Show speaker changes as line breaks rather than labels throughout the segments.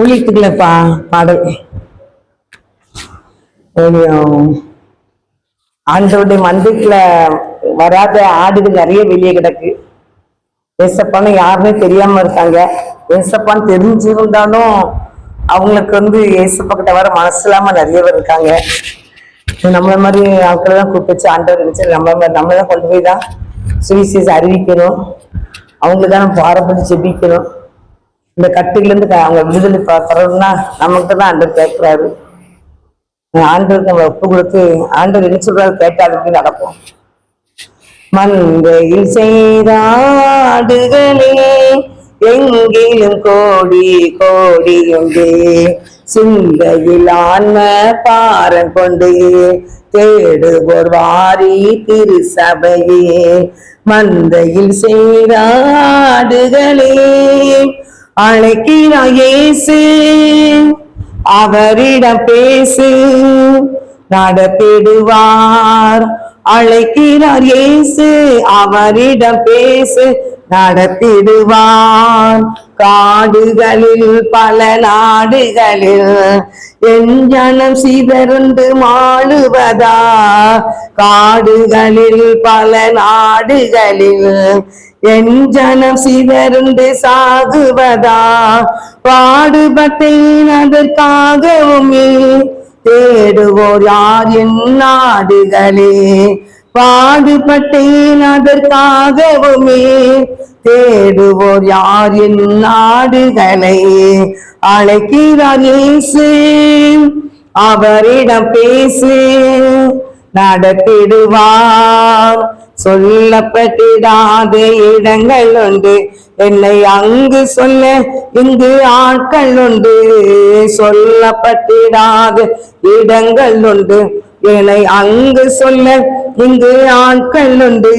ஊழியத்துக்குள்ள பா பாடல். ஆண்டோடைய மந்திரத்துல வராத ஆடுகள் நிறைய வெளியே கிடக்கு. ஏசப்பான்னு யாருமே தெரியாம இருக்காங்க. ஏசப்பான்னு தெரிஞ்சிருந்தாலும் அவங்களுக்கு வந்து ஏசப்பா கிட்ட வர மனசு இல்லாம நிறைய பேர் இருக்காங்க. நம்மள மாதிரி ஆட்களை தான் கூப்பிச்சு ஆண்டவர் நினைச்சு நம்ம மாதிரி நம்ம தான் கொண்டு போய் தான் சுவிசேஷம் அறிவிக்கணும். அவங்களுக்கு தான் நம்ம பாரப்பட்டு ஜெபிக்கணும். இந்த கட்டுல இருந்து அவங்க விடுதலை ப- நமக்கு தான் ஆண்டவர் கேட்கிறாரு ஆண்டவருக்கு நம்ம ஒப்பு கொடுத்து ஆண்டவர் என்ன சொல்றாரு கேட்டால் நடக்கும். நடப்போம் மந்தையில் செய்தாடுகளே எங்கிலும் கோடி கோடி எங்கே சிந்தையில் ஆன்ம பாரம் கொண்டு தேடுவோர் வாரி திருசபையே மந்தையில் செய்தாடுகளே அழைக்கிறாயேசு அவரிடம் பேசு. நடத்திடுவார். அழைக்கிறார் இயேசு. அவரிடம் பேசு. நடத்திடுவார். காடுகளில் பல நாடுகளில் என் ஜனம் சிதறுண்டு மாழுவதா காடுகளில் பல நாடுகளில் என் ஜனம் சிதறுண்டு சாகுவதா? பாடுபட்டேன் அதற்காகவுமே தேடுவோர் யார் என் நாடுகளே? பாடுபட்டேன் அதற்காகவுமே தேடுவோர் யார் என் நாடுகளை? அழைக்கிறார் இயேசு. அவரிடம் பேசு. நடத்திடுவார். சொல்லப்பட்டிடாத இடங்கள் உண்டு. என்னை அங்கு சொல்ல இங்கு ஆட்கள் உண்டு. சொல்லப்பட்டிடாத இடங்கள் உண்டு. என்னை அங்கு சொல்ல இங்கு ஆட்கள் உண்டு.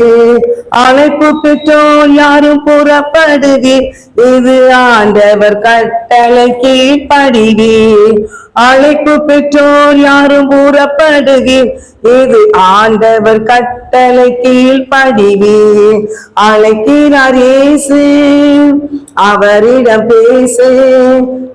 அழைப்பு பெற்றோர் யாரும் புறப்படுவீர் இது ஆண்டவர் கட்டளை கீழ்படுவீர் அழைப்பு பெற்றோர் யாரும் புறப்படுகி இது ஆண்டவர் கட்டளை கீழ்ப்படிவி. அழைக்கிறார் இயேசு அவரிடம் பேசு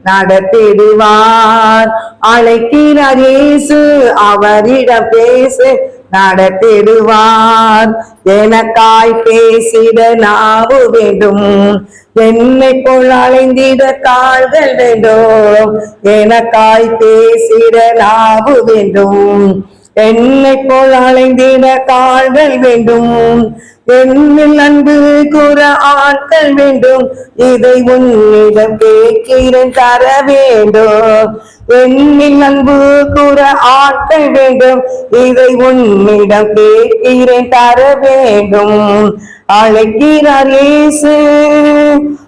நடத்திடுவார். அழைக்கிறார் இயேசு அவரிடம் பேசு நடத்திடுவார். எனக்காய் பேசிட நாவு வேண்டும். என்னை போல் அலைந்திட கால்கள் வேண்டும். எனக்காய் பேசிட நாவு வேண்டும். என்னை போல் அலைந்திட கால்கள் வேண்டும். என்னில் அன்பு கூற ஆட்கள் வேண்டும். இதை உன்னிடம் கேட்கிறேன் தர வேண்டும். என்னில் அன்பு கூற ஆட்கள் வேண்டும். இதை உன்னிடம் கேட்கிறேன் தர வேண்டும். அழைக்கிறார் இயேசு.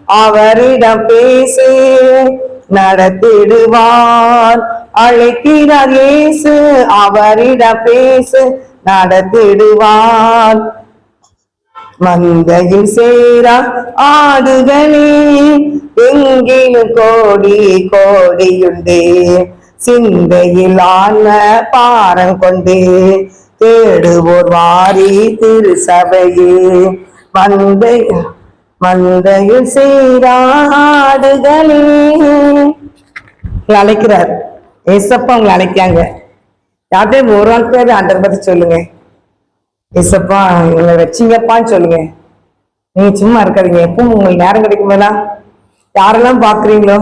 அவரிடம் பேசு. நடத்திடுவார் அழைக்கிறார் இயேசு அவரிடம் பேசு நடத்திடுவார் மந்தையில் சேரா ஆடுகளே எங்கிலும் கோடி கோடியுண்டு. சிந்தையில் ஆன்ம பாரம் கொண்டு தேடுவோர் வாரி திருசபையே மந்தை மந்தையில் சேராடுகளே உங்களை அழைக்கிறார். ஏசப்பா உங்களை அழைக்காங்க யார்ட்டையும் ஒரு ஆள் பேர் ஆண்டர் பத்தி சொல்லுங்க. ஏசப்பா எங்களை வச்சிங்கப்பான்னு சொல்லுங்க. நீங்க சும்மா இருக்காதீங்க. எப்பவும் உங்களுக்கு நேரம் கிடைக்கும் போதெல்லாம் யாரெல்லாம் பாக்குறீங்களோ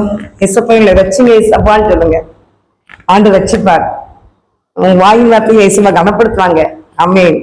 ஏசப்பா எங்களை வச்சிங்க ஏசப்பான்னு சொல்லுங்க. ஆண்டு வச்சுப்பார். உங்க வாயின் வார்த்தையை ஏசப்பா கனப்படுத்துவாங்க. அம்மேன்